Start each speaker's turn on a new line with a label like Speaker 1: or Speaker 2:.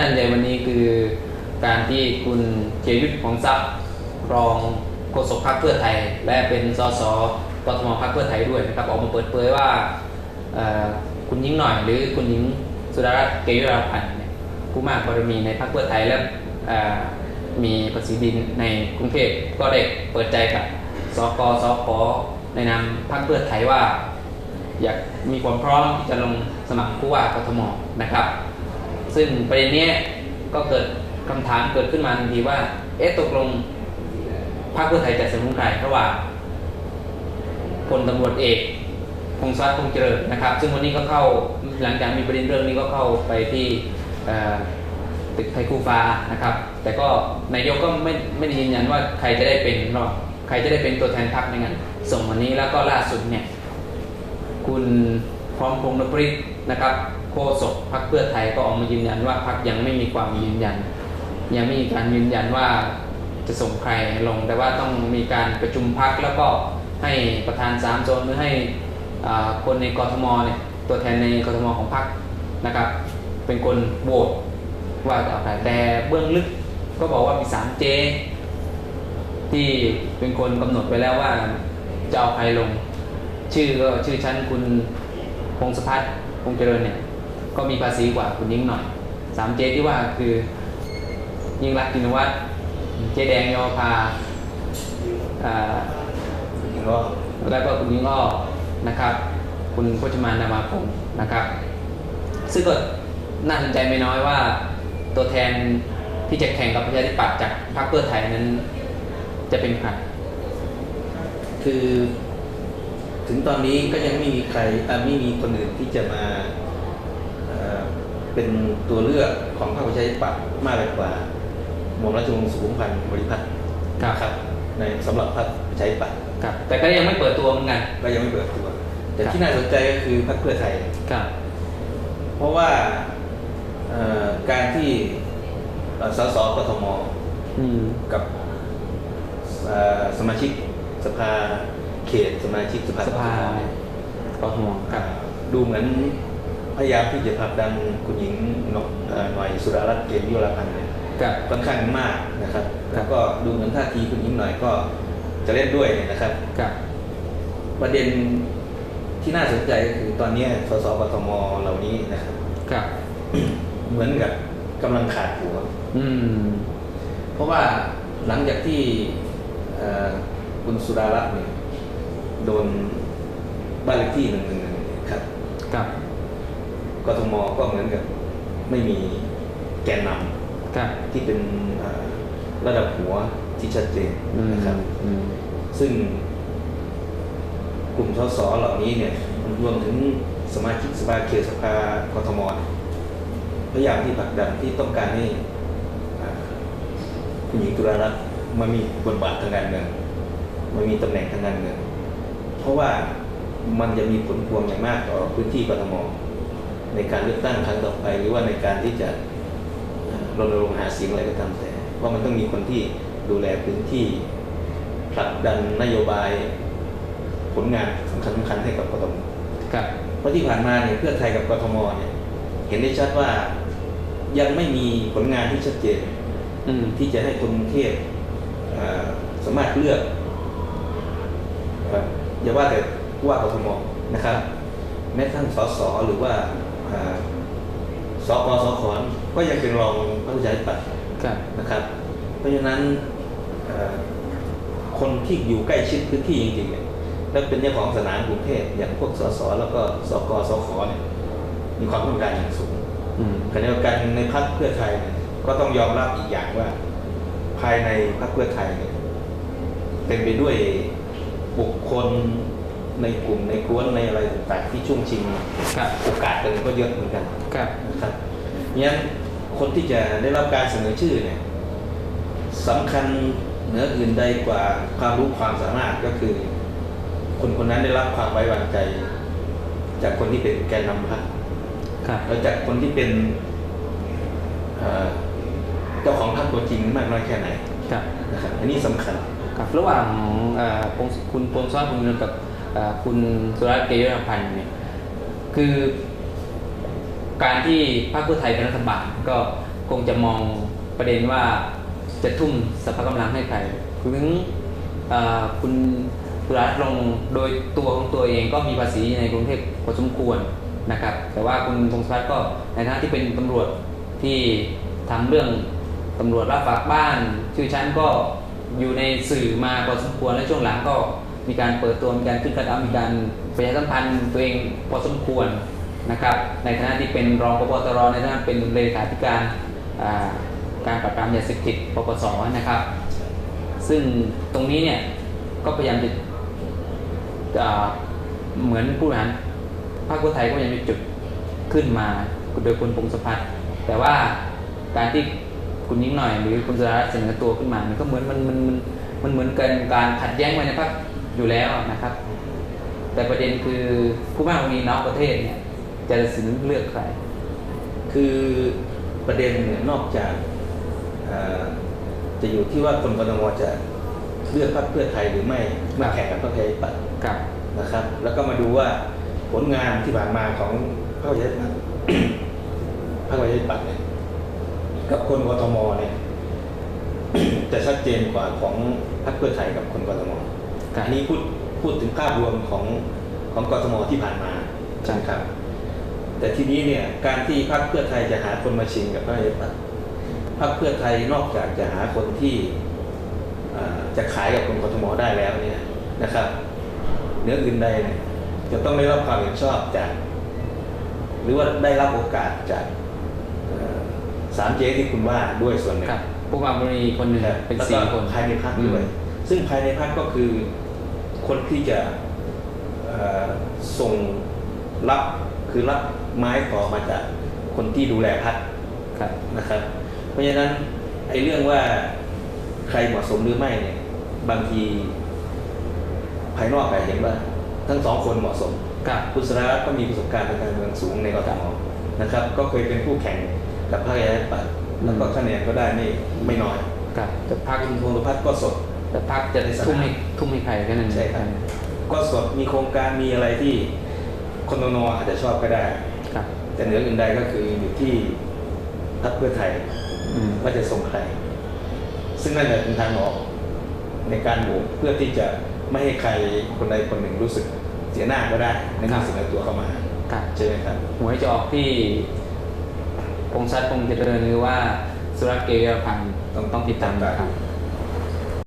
Speaker 1: นั่นในวันนี้คือการที่คุณเจยุทธของทรัพย์รองโฆษกพรรคเพื่อไทย และเป็นสสกทมพรรคเพื่อไทยด้วยนะครับออกมาเปิดเผยว่าคุณยิ่งหน่อย หรือคุณหญิงสุดารัตน์เกยุราพันธ์เนี่ยผู้มากบารมีในพรรคเพื่อไทยและมีประสิทธิดินในกรุงเทพก็ได้เปิดใจกับสกสพในนามพรรคเพื่อไทยว่า อยากมีความพร้อมที่จะลงสมัครผู้ว่ากทมนะครับ ซึ่งประเด็นนี้ก็เกิดคำถามเกิดขึ้นมาทันทีว่า เอ๊ะตกลงพรรคเพื่อไทยจะสนับสนุนใครระหว่างพลตำรวจเอกพงศวัฒน์คงเจริญนะครับ ซึ่งวันนี้ก็เข้าหลังจากมีประเด็นเรื่องนี้ก็เข้าไปที่ตึกไทยคู่ฟ้านะครับ แต่ก็นายกก็ไม่ไม่ได้ยืนยันว่าใครจะได้เป็นหรอกใครจะได้เป็นตัวแทนพรรคในงานส่งวันนี้แล้วก็ล่าสุดเนี่ยคุณพร้อมพงษ์นพฤทธิ์นะครับ โฆษกพรรคเพื่อไทยก็ออกมายืนยันว่าพรรคยังไม่มีความยืนยัน ยังไม่มีการยืนยันว่าจะส่งใครลง แต่ว่าต้องมีการประชุมพรรคแล้วก็ให้ประธานสามโซนหรือให้คนในกรทมเนี่ยตัวแทนในกรทมของพรรคนะครับ เป็นคนโหวตว่าจะเอาใครแต่เบื้องลึกก็บอกว่ามีสามเจที่เป็นคนกำหนดไปแล้วว่าจะเอาใครลง ชื่อก็ชื่อชั้นคุณพงศพัฒน์พงษ์เจริญเนี่ย ก็มีภาษีกว่าคุณยิ่งหน่อยสามเจที่ว่าคือยิ่งรักษณ์จินวัตรเจแดงยอพาอแล้วก็คุณยิ่งอ้อนะครับ คุณพจมานนามาพงศ์นะครับ ซึ่งก็น่าสนใจไม่น้อยว่าตัวแทนที่จะแข่งกับประชาธิปัตย์จากพรรคเพื่อไทยนั้นจะเป็นใคร
Speaker 2: คือถึงตอนนี้ก็ยังไม่มีใครไม่มีคนอื่นที่จะมา เป็นตัวเลือกของพรรคประชาธิปัตย์มากไปกว่าหม่อมราชวงศ์สุขุมพันธ์บริพัตร
Speaker 1: ครับ
Speaker 2: ครับในสำหรับพรรคประชาธิปัตย์
Speaker 1: ครับ แต่ก็ยังไม่เปิดตัวเหมือนกัน
Speaker 2: ก็ยังไม่เปิดตัว แต่
Speaker 1: ครับ
Speaker 2: ที่น่าสนใจก็คือพรรคเพื่อไทย
Speaker 1: ครับ
Speaker 2: เพราะว่าเอ่อการที่เอ่อสสกทม
Speaker 1: อืม
Speaker 2: กับเอ่อสมาชิกสภาเขตสมาชิกสภา
Speaker 1: สภากทมครับ
Speaker 2: ดูเหมือน พยายามที่จะผลักดันคุณหญิงนกเอ่อหน่อยสุดารัตน์เกมยุราพันธ์เนี่ย
Speaker 1: กับ
Speaker 2: ค่อนข้างมากนะครับ
Speaker 1: ครับ
Speaker 2: แล้วก็ดูเหมือนท่าทีคุณหญิงหน่อยก็จะเล่นด้วยเนี่ยนะครับ
Speaker 1: กับ
Speaker 2: ประเด็นที่น่าสนใจก็คือตอนนี้สสกทมเหล่านี้นะครับ
Speaker 1: กับ
Speaker 2: เหมือนกับกำลังขาดหัว
Speaker 1: อืม
Speaker 2: เพราะว่าหลังจากที่เอ่อคุณสุดารัตน์เนี่ยโดนบ้านเลขที่หนึ่งหนึ่งครับ
Speaker 1: กับ
Speaker 2: กทมก็เหมือนกับไม่มีแกนน
Speaker 1: กับำ
Speaker 2: ที่เป็นเอ่อระดับหัวที่ชัดเจน
Speaker 1: อืม
Speaker 2: นะครับ
Speaker 1: อืม
Speaker 2: ซึ่งกลุ่มสสเหล่านี้เนี่ยรวมถึงสมาชิกสภาเขตสภากทมเนี่ยพยายามที่ผลักดันที่ต้องการให้อ่าคุณหญิงตุลารัตน์มามีบทบาททางการเมืองมามีตำแหน่งทางการเมืองเพราะว่ามันจะมีผลพวงอย่างมากต่อพื้นที่กทม ในการเลือกตั้งครั้งต่อไป หรือว่าในการที่จะอ่ารณรงค์หาเสียงอะไรก็ตามแต่ ว่ามันต้องมีคนที่ดูแลพื้นที่ผลักดันนโยบายผลงานสำคัญสำคัญให้กับกทม
Speaker 1: กับ
Speaker 2: เพราะที่ผ่านมาเนี่ยเพื่อไทยกับกทมเนี่ยเห็นได้ชัดว่ายังไม่มีผลงานที่ชัดเจน
Speaker 1: อืม
Speaker 2: ที่จะให้คนกรุงเทพเอ่อสามารถเลือกเอ่ออย่าว่าแต่ผู้ว่ากทมนะครับแม้กระทั่งสสหรือว่าเอ่อ สกสขก็ยังเป็นรองพระประชาธิปัตย์
Speaker 1: กับ
Speaker 2: นะครับ เพราะฉะนั้นเอ่อคนที่อยู่ใกล้ชิดพื้นที่จริงๆเนี่ยและเป็นเจ้าของสนามกรุงเทพอย่างพวกสสแล้วก็สกสขเนี่ยมีความต้องการอย่างสูง
Speaker 1: อืม
Speaker 2: ขณะเดียวกันในพรรคเพื่อไทยเนี่ยก็ต้องยอมรับอีกอย่างว่า ภายในพรรคเพื่อไทยเนี่ยเต็มไปด้วยบุคคล ในกลุ่มในกวนในอะไรต่างๆที่ช่วงชิง
Speaker 1: กับ
Speaker 2: โอกาสกันก็เยอะเหมือนกัน
Speaker 1: กับ
Speaker 2: นะครับงั้นคนที่จะได้รับการเสนอชื่อเนี่ยสำคัญเหนืออื่นใดกว่าความรู้ความสามารถก็คือ คนคนนั้นได้รับความไว้วางใจ จากคนที่เป็นแกนนำพรรค
Speaker 1: กับ
Speaker 2: แล้วจากคนที่เป็นเอ่อเจ้าของพรรคตัวจริงมากน้อยแค่ไหน
Speaker 1: กับ
Speaker 2: นะครับอันนี้สำคัญ
Speaker 1: กับระหว่างเอ่อพงศคุณพงศวัฒน์พงษ์เจริญกับเอ่อ คุณสุรัตน์เกยรพันธ์เนี่ยคือการที่พรรคเพื่อไทยเป็นรัฐบาลก็คงจะมองประเด็นว่าจะทุ่มสรรพกำลังให้ใครถึงคุณสุรัตน์ลงโดยตัวของตัวเองก็มีภาษีในกรุงเทพพอสมควรนะครับ แต่ว่าคุณพงศพัฒน์ก็ในฐานะที่เป็นตำรวจที่ทำเรื่องตำรวจรับฝากบ้าน ชื่อชั้นก็อยู่ในสื่อมาพอสมควรและช่วงหลังก็ มีการเปิดตัวมีการขึ้นกระดามีการประชาสัมพันธ์ตัวเองพอสมควรนะครับ ในฐานะที่เป็นรองพบตรในฐานะเป็นเลขาธิการการปราบปรามยาเสพติดปปสนะครับ ซึ่งตรงนี้เนี่ยก็พยายามจะเหมือนผู้บริหารภาคเพื่อไทยก็ยายามจะจุดขึ้นมาโดยคุณพงศพัฒน์แต่ว่าการที่คุณยิ่งหน่อย หรือคุณสุดารัตน์เสนอตัวขึ้นมา มันก็เหมือนมันมันมันมันเหมือนกันการขัดแย้งภายในพรรค อยู่แล้วนะครับ แต่ประเด็นคือผู้มากมีน้องประเทศเนี่ยจะตัดสินเลือกใคร
Speaker 2: คือประเด็นเนี่ยนอกจากเอ่อจะอยู่ที่ว่าคนกทมจะเลือกพรรคเพื่อไทยหรือไม่มาแข่งกับพรรคประชาธิปัตย์
Speaker 1: กับ
Speaker 2: นะครับ แล้วก็มาดูว่าผลงานที่ผ่านมาของพรรคประชาธิปัตย์พรรคประชาธิปัตย์เนี่ยกับคนกทมเนี่ยจะชัดเจนกว่าของพรรคเพื่อไทยกับคนกทม
Speaker 1: กับ
Speaker 2: อันนี้พูดพูดถึงภาพรวมของของกทมที่ผ่านมาใช่ไหมครับ แต่ทีนี้เนี่ยการที่พรรคเพื่อไทยจะหาคนมาชิงกับพรรคประชาธิปัตย์พรรคเพื่อไทยนอกจากจะหาคนที่เอ่อจะขายกับคนกทมได้แล้วเนี่ยนะครับเหนื้ออื่นใดเนี่ยจะต้องได้รับความเห็นชอบจาก หรือว่าได้รับโอกาสจากเอ่อสามเจที่คุณว่าด้วยส่วนหนึ่ง
Speaker 1: กับผู้มาบริคนหนึ่งเป็น
Speaker 2: แล้ว
Speaker 1: สี่
Speaker 2: ก็
Speaker 1: คน
Speaker 2: ภายในพักด้วย
Speaker 1: อืม
Speaker 2: ซึ่งภายในพักก็คือคนที่จะเอ่อส่งรับคือรับไม้ต่อมาจากคนที่ดูแลพัก
Speaker 1: ครับ
Speaker 2: นะครับ เพราะฉะนั้นไอ้เรื่องว่าใครเหมาะสมหรือไม่เนี่ยบางทีภายนอกอาจเห็นว่า ทั้งสองคนเหมาะสม
Speaker 1: กับ
Speaker 2: คุณสรารัตน์ก็มีประสบการณ์ทางการเมืองสูงในกทมนะครับ ก็เคยเป็นผู้แข่งกับพรรคประชาธิปัตย์แล้วก็คะแนนก็ได้ไม่ไม่น้อย
Speaker 1: กับแต่พัก
Speaker 2: คุณพงศ์พัฒน์ก็สด
Speaker 1: แต่ พักจะทุ่มให้ทุ่มให้ใครก็นั่น
Speaker 2: ใช่ครับก็สดมีโครงการมีอะไรที่คนนออาจจะชอบก็ได้
Speaker 1: ครับ
Speaker 2: แต่เหนืออื่นใดก็คืออยู่ที่พรรคเพื่อไทย
Speaker 1: อืม
Speaker 2: ว่าจะส่งใคร ซึ่งนั่นแหละเป็นทางออกในการโหวตเพื่อที่จะไม่ให้ใครคนใดคนหนึ่งรู้สึกเสียหน้าก็ได้ในเมื่อเสนอตัวเข้ามา
Speaker 1: ครับ
Speaker 2: ใช่ไหมครับ
Speaker 1: หวยจะออกที่พงษ์ชัดพงษ์เจริญหรือว่าสุรเกยรพันธ์ต้องต้องติดตามนะครับ